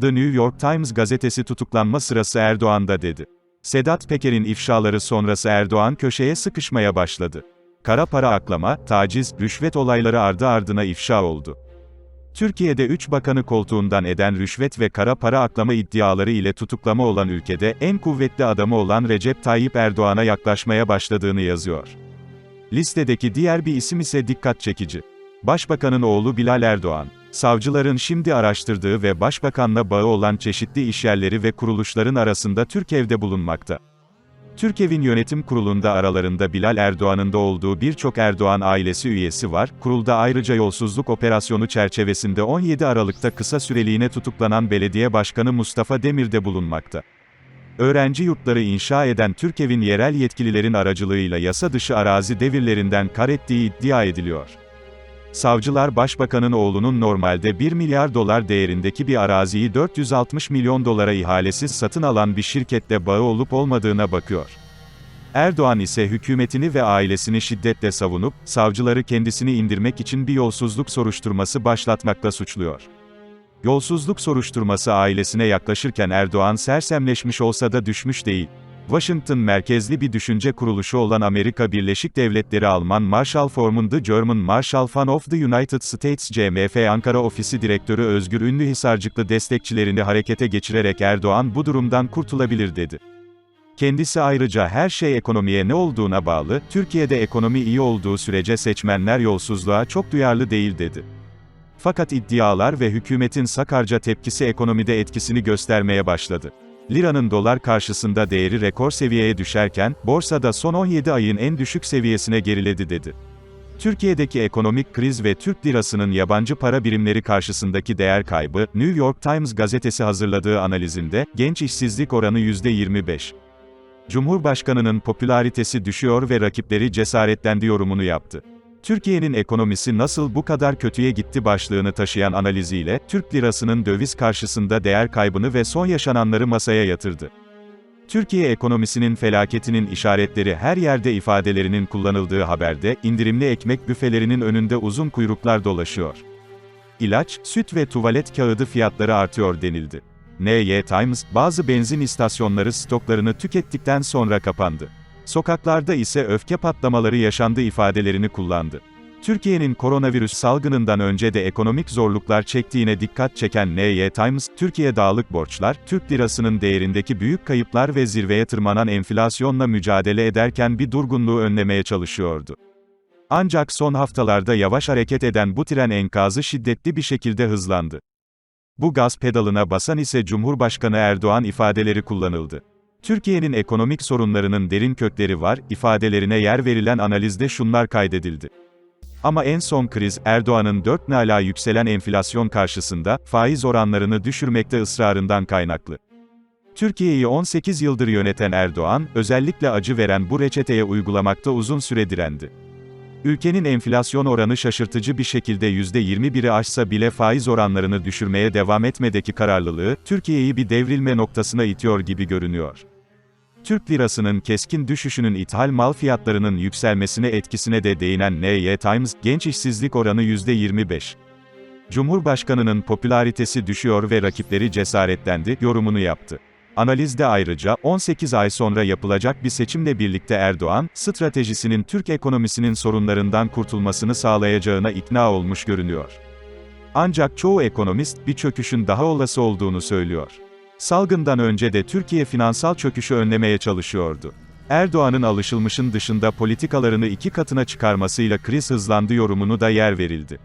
The New York Times gazetesi tutuklanma sırası Erdoğan'da dedi. Sedat Peker'in ifşaları sonrası Erdoğan köşeye sıkışmaya başladı. Kara para aklama, taciz, rüşvet olayları ardı ardına ifşa oldu. Türkiye'de 3 bakanı koltuğundan eden rüşvet ve kara para aklama iddiaları ile tutuklama olan ülkede en kuvvetli adamı olan Recep Tayyip Erdoğan'a yaklaşmaya başladığını yazıyor. Listedeki diğer bir isim ise dikkat çekici. Başbakanın oğlu Bilal Erdoğan. Savcıların şimdi araştırdığı ve başbakanla bağı olan çeşitli işyerleri ve kuruluşların arasında Türkev'de bulunmakta. Türkev'in yönetim kurulunda aralarında Bilal Erdoğan'ın da olduğu birçok Erdoğan ailesi üyesi var. Kurulda ayrıca yolsuzluk operasyonu çerçevesinde 17 Aralık'ta kısa süreliğine tutuklanan belediye başkanı Mustafa Demir de bulunmakta. Öğrenci yurtları inşa eden Türkev'in yerel yetkililerin aracılığıyla yasa dışı arazi devirlerinden kar ettiği iddia ediliyor. Savcılar Başbakanın oğlunun normalde 1 milyar dolar değerindeki bir araziyi 460 milyon dolara ihalesiz satın alan bir şirketle bağı olup olmadığına bakıyor. Erdoğan ise hükümetini ve ailesini şiddetle savunup, savcıları kendisini indirmek için bir yolsuzluk soruşturması başlatmakla suçluyor. Yolsuzluk soruşturması ailesine yaklaşırken Erdoğan sersemleşmiş olsa da düşmüş değil. Washington merkezli bir düşünce kuruluşu olan Amerika Birleşik Devletleri Alman Marshall Forum'un The German Marshall Fund of the United States CMF Ankara Ofisi Direktörü Özgür Ünlühisarcıklı destekçilerini harekete geçirerek Erdoğan bu durumdan kurtulabilir dedi. Kendisi ayrıca her şey ekonomiye ne olduğuna bağlı, Türkiye'de ekonomi iyi olduğu sürece seçmenler yolsuzluğa çok duyarlı değil dedi. Fakat iddialar ve hükümetin sakarca tepkisi ekonomide etkisini göstermeye başladı. Liranın dolar karşısında değeri rekor seviyeye düşerken, borsada son 17 ayın en düşük seviyesine geriledi dedi. Türkiye'deki ekonomik kriz ve Türk lirasının yabancı para birimleri karşısındaki değer kaybı, New York Times gazetesi hazırladığı analizinde, genç işsizlik oranı %25. Cumhurbaşkanının popülaritesi düşüyor ve rakipleri cesaretlendi yorumunu yaptı. Türkiye'nin ekonomisi nasıl bu kadar kötüye gitti başlığını taşıyan analiziyle, Türk lirasının döviz karşısında değer kaybını ve son yaşananları masaya yatırdı. Türkiye ekonomisinin felaketinin işaretleri her yerde ifadelerinin kullanıldığı haberde, indirimli ekmek büfelerinin önünde uzun kuyruklar dolaşıyor. İlaç, süt ve tuvalet kağıdı fiyatları artıyor denildi. NY Times, bazı benzin istasyonları stoklarını tükettikten sonra kapandı. Sokaklarda ise öfke patlamaları yaşandı ifadelerini kullandı. Türkiye'nin koronavirüs salgınından önce de ekonomik zorluklar çektiğine dikkat çeken NY Times, Türkiye dağlık borçlar, Türk lirasının değerindeki büyük kayıplar ve zirveye tırmanan enflasyonla mücadele ederken bir durgunluğu önlemeye çalışıyordu. Ancak son haftalarda yavaş hareket eden bu tren enkazı şiddetli bir şekilde hızlandı. Bu gaz pedalına basan ise Cumhurbaşkanı Erdoğan ifadeleri kullanıldı. Türkiye'nin ekonomik sorunlarının derin kökleri var, ifadelerine yer verilen analizde şunlar kaydedildi. Ama en son kriz, Erdoğan'ın 4 nala yükselen enflasyon karşısında, faiz oranlarını düşürmekte ısrarından kaynaklı. Türkiye'yi 18 yıldır yöneten Erdoğan, özellikle acı veren bu reçeteye uygulamakta uzun süre direndi. Ülkenin enflasyon oranı şaşırtıcı bir şekilde %21'i aşsa bile faiz oranlarını düşürmeye devam etmedeki kararlılığı, Türkiye'yi bir devrilme noktasına itiyor gibi görünüyor. Türk lirasının keskin düşüşünün ithal mal fiyatlarının yükselmesine etkisine de değinen NY Times, genç işsizlik oranı %25. Cumhurbaşkanının popülaritesi düşüyor ve rakipleri cesaretlendi, yorumunu yaptı. Analizde ayrıca, 18 ay sonra yapılacak bir seçimle birlikte Erdoğan, stratejisinin Türk ekonomisinin sorunlarından kurtulmasını sağlayacağına ikna olmuş görünüyor. Ancak çoğu ekonomist, bir çöküşün daha olası olduğunu söylüyor. Salgından önce de Türkiye finansal çöküşü önlemeye çalışıyordu. Erdoğan'ın alışılmışın dışında politikalarını iki katına çıkarmasıyla kriz hızlandı yorumunu da yer verildi.